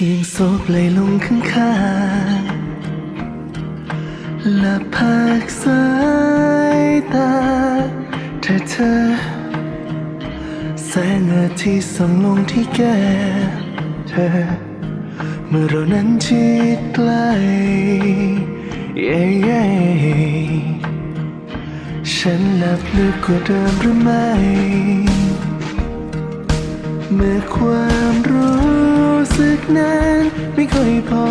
พียงศพไหลลงข้างข้างและพักสายตาเธอเธอ แสงอาทิตย์ส่องลงที่แก้เธอ เมื่อเรานั้นชิดใกล้เย้เย้ฉันหลับลึกกว่าเดิมหรือไม่ เมื่อความรู้ นั้นไม่เคยพอ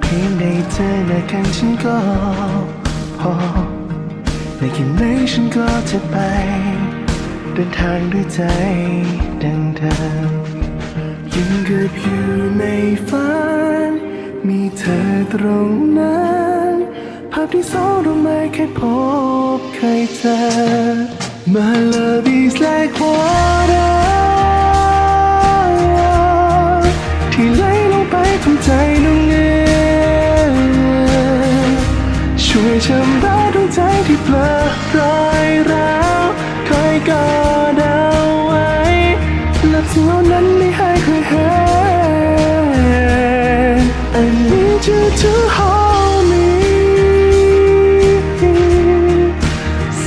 เพียงได้เจอหน้ากันฉันก็พอในแค่ไหนฉันก็จะไป เดินทางด้วยใจดังเดิมยังเกิดอยู่ในฝัน มีเธอตรงนั้น ภาพที่สองเราไม่เคยพบเคยเจอ My love is like water ดวงใจที่เปลอรอยร้าวคอยกอดเอาไว้หลับสิ่งเหล่านั้นไม่ให้ใครเห็น I need you to hold me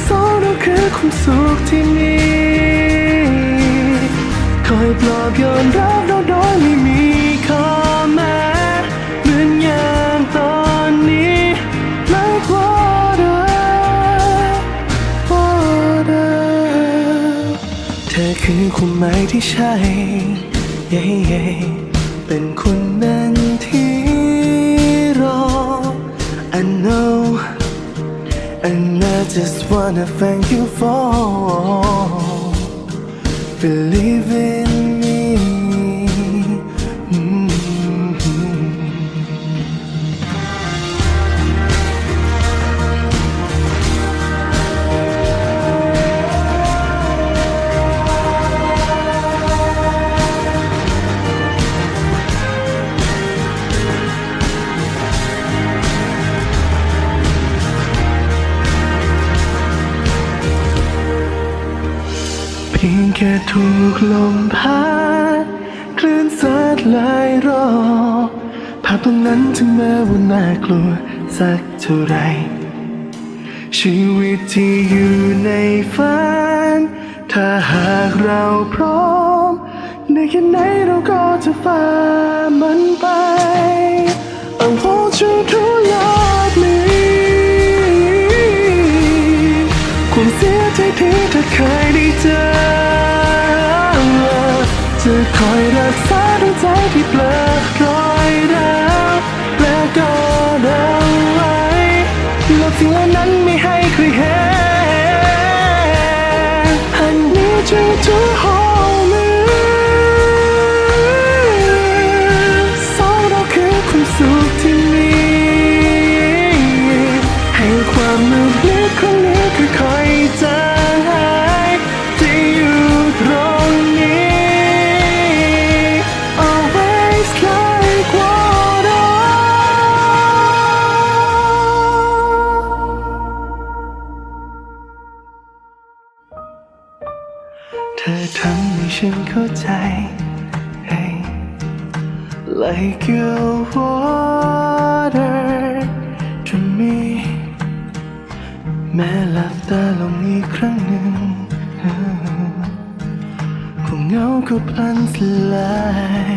สองเราคือความสุขที่มีคอยปลอบโยนรับเราโดยไม่มี คือความหมายที่ใช่ yeah, yeah เป็นคนนั้นที่รอ I know And I just wanna thank you for believing เพียงแค่ถูกลมพัดคลื่นซัดหลายรอบภาพตรงนั้นถึงแม้ว่าน่ากลัวสักเท่าไร ชีวิตที่อยู่ในฝัน ถ้าหากเราพร้อม ในแค่ไหนเราก็จะฝ่ามันไป คอยรักษาดวงใจที่เปลอรอยร้าวและก็เดาไว้ลบสิ่งเหล่านั้นไม่ให้ใครเห็น I need you to hold me สองเราคือความสุขที่มีให้ความมืดมิดครั้งนี้คือคอยจา ธอทำให้ฉันเข้าใจ hey, like your water to me แม้หลับตาลงอีกครั้งหนึ่งความเหงาก็พลันสลาย